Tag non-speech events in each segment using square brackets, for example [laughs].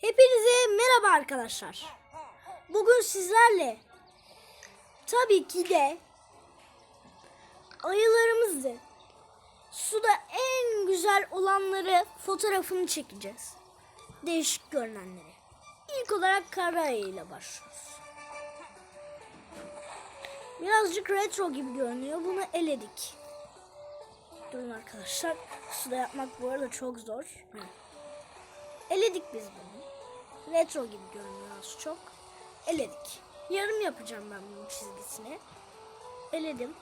Hepinize merhaba arkadaşlar. Bugün sizlerle tabii ki de ayılarımızı suda en güzel olanları fotoğrafını çekeceğiz. Değişik görünenleri. İlk olarak kara ayıyla başlıyoruz. Birazcık retro gibi görünüyor. Bunu eledik. Durun arkadaşlar. Suda yapmak bu arada çok zor. Evet. Eledik biz bunu. Retro gibi görünüyor az çok. Eledik. Yarım yapacağım ben bunun çizgisini. Eledim.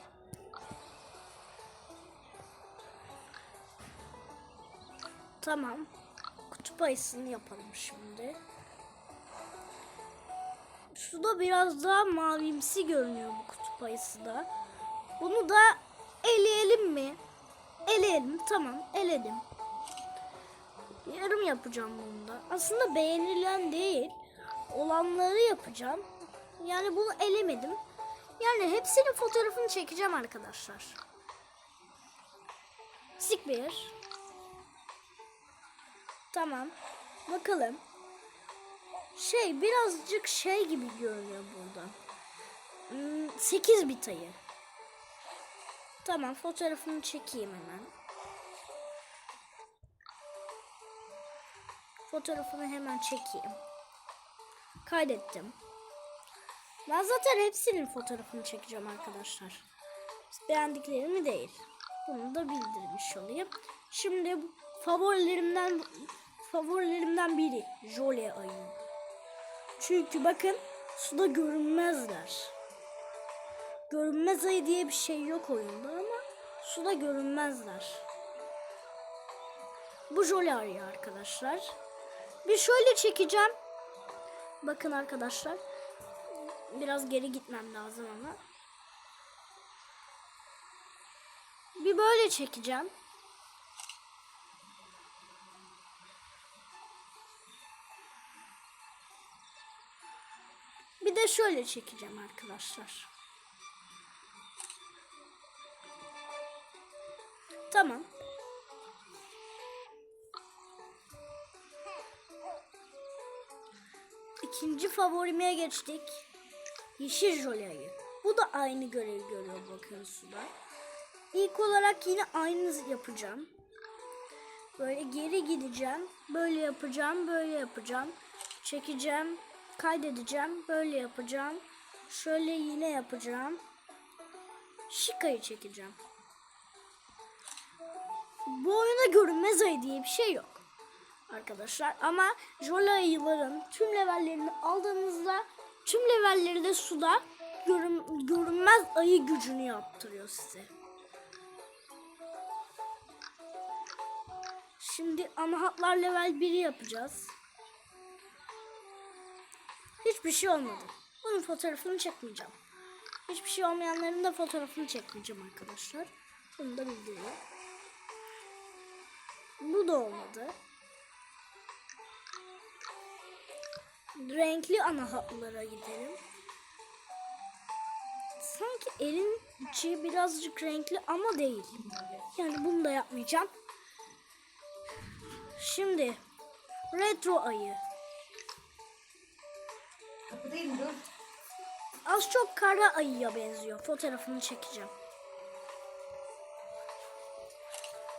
Tamam. Kutup ayısını yapalım şimdi. Suda biraz daha mavimsi görünüyor bu kutup ayısı da. Bunu da eleyelim mi? Eleyelim. Tamam. Eledim. Yarım yapacağım bunda. Aslında beğenilen değil. Olanları yapacağım. Yani bunu elemedim. Yani hepsinin fotoğrafını çekeceğim arkadaşlar. Sik bir. Tamam. Bakalım. Şey birazcık şey gibi görünüyor burada. Hmm, 8 bit ayı. Tamam fotoğrafını çekeyim hemen. Fotoğrafını hemen çekeyim. Kaydettim. Ben zaten hepsinin fotoğrafını çekeceğim arkadaşlar. Beğendiklerimi değil. Bunu da bildirmiş olayım. Şimdi favorilerimden favorilerimden biri Jolly ayı. Çünkü bakın suda görünmezler. Görünmez ayı diye bir şey yok oyunda ama suda görünmezler. Bu Jolly ayı arkadaşlar. Bir şöyle çekeceğim. Bakın arkadaşlar. Biraz geri gitmem lazım ama. Bir böyle çekeceğim. Bir de şöyle çekeceğim arkadaşlar. Tamam. İkinci favorime geçtik. Yeşil Jolya'yı. Bu da aynı görevi görüyor bakın suda. İlk olarak yine aynı yapacağım. Böyle geri gideceğim. Böyle yapacağım, böyle yapacağım. Çekeceğim, kaydedeceğim, böyle yapacağım. Şöyle yine yapacağım. Şikayı çekeceğim. Bu oyuna görünmez ayı diye bir şey yok arkadaşlar. Ama Jola ayıların tüm levellerini aldığınızda tüm levelleri de suda görün, görünmez ayı gücünü yaptırıyor size. Şimdi ana level 1'i yapacağız. Hiçbir şey olmadı. Bunun fotoğrafını çekmeyeceğim. Hiçbir şey olmayanların da fotoğrafını çekmeyeceğim arkadaşlar. Bunu da bildiriyor. Bu da olmadı. Renkli ana hatlara gidelim. Sanki elin içi birazcık renkli ama değil. Yani bunu da yapmayacağım. Şimdi retro ayı. Az çok kara ayıya benziyor. Fotoğrafını çekeceğim.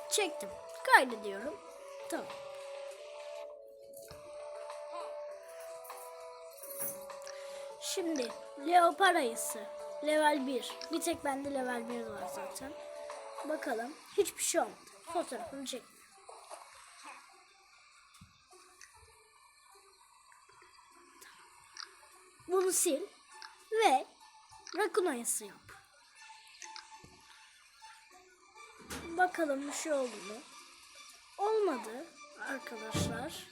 Çektim. Kaydediyorum. Tamam. Şimdi leopar ayısı. Level 1. Bir tek bende level 1 var zaten. Bakalım. Hiçbir şey olmadı. Fotoğrafını çek. Bunu sil ve rakun ayısı yap. Bakalım bir şey oldu mu? Olmadı arkadaşlar.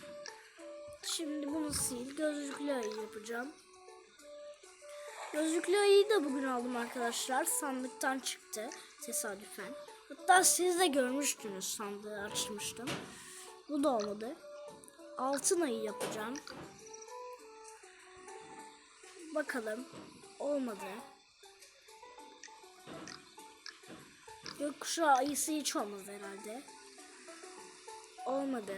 Şimdi bunu sil. Gözlüklü ayı yapacağım. Gözlüklü ayıyı da bugün aldım arkadaşlar. Sandıktan çıktı tesadüfen. Hatta siz de görmüştünüz sandığı açmıştım. Bu da olmadı. Altın ayı yapacağım. Bakalım. Olmadı. Gökkuşağı ayısı hiç olmaz herhalde. Olmadı.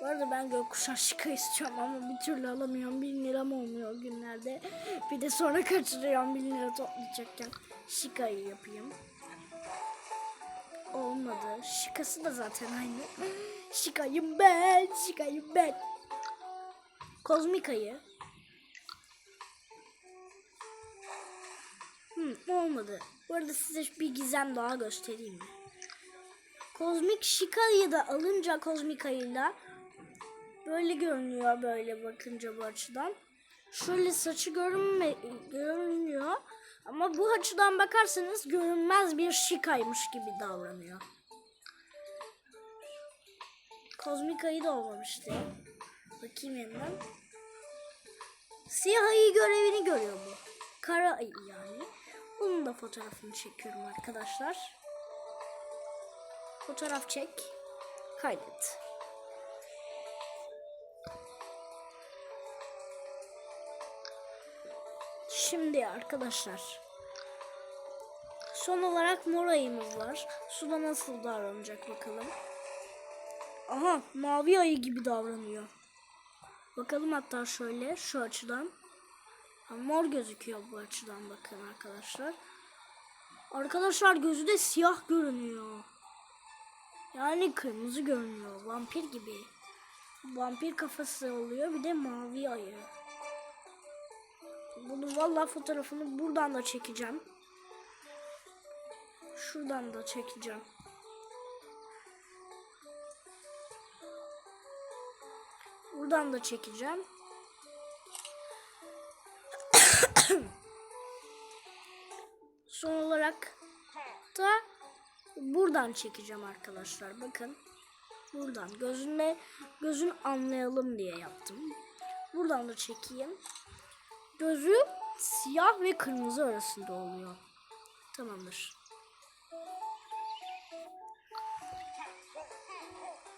Bu arada ben gökkuşağı şıka istiyorum ama bir türlü alamıyorum. Bin liram olmuyor günlerde. Bir de sonra kaçırıyorum bin lira toplayacakken. Şikayı yapayım. Olmadı. Şikası da zaten aynı. [laughs] Şikayım ben, şikayım ben. Kozmik ayı. Hmm, olmadı. Bu arada size bir gizem daha göstereyim mi? Kozmik Şika'yı da alınca kozmik ayıyla böyle görünüyor böyle bakınca bu açıdan. Şöyle saçı görünme, görünüyor. Ama bu açıdan bakarsanız görünmez bir şikaymış gibi davranıyor. Kozmik ayı da olmamıştı. Bakayım yeniden. Siyah ayı görevini görüyor bu. Kara ayı yani. Bunun da fotoğrafını çekiyorum arkadaşlar. Fotoğraf çek. Kaydet. Şimdi arkadaşlar. Son olarak mor ayımız var. Suda nasıl davranacak bakalım. Aha mavi ayı gibi davranıyor. Bakalım hatta şöyle şu açıdan. Mor gözüküyor bu açıdan bakın arkadaşlar. Arkadaşlar gözü de siyah görünüyor. Yani kırmızı görünüyor. Vampir gibi. Vampir kafası oluyor. Bir de mavi ayı. Bunu vallahi fotoğrafını buradan da çekeceğim. Şuradan da çekeceğim. Buradan da çekeceğim. [coughs] Son olarak da buradan çekeceğim arkadaşlar. Bakın. Buradan gözünle gözün anlayalım diye yaptım. Buradan da çekeyim. Gözü siyah ve kırmızı arasında oluyor. Tamamdır.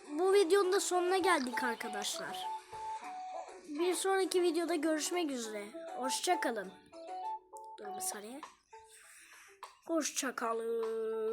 Bu videonun da sonuna geldik arkadaşlar. Bir sonraki videoda görüşmek üzere. Hoşçakalın. Dur bir saniye. Hoşçakalın.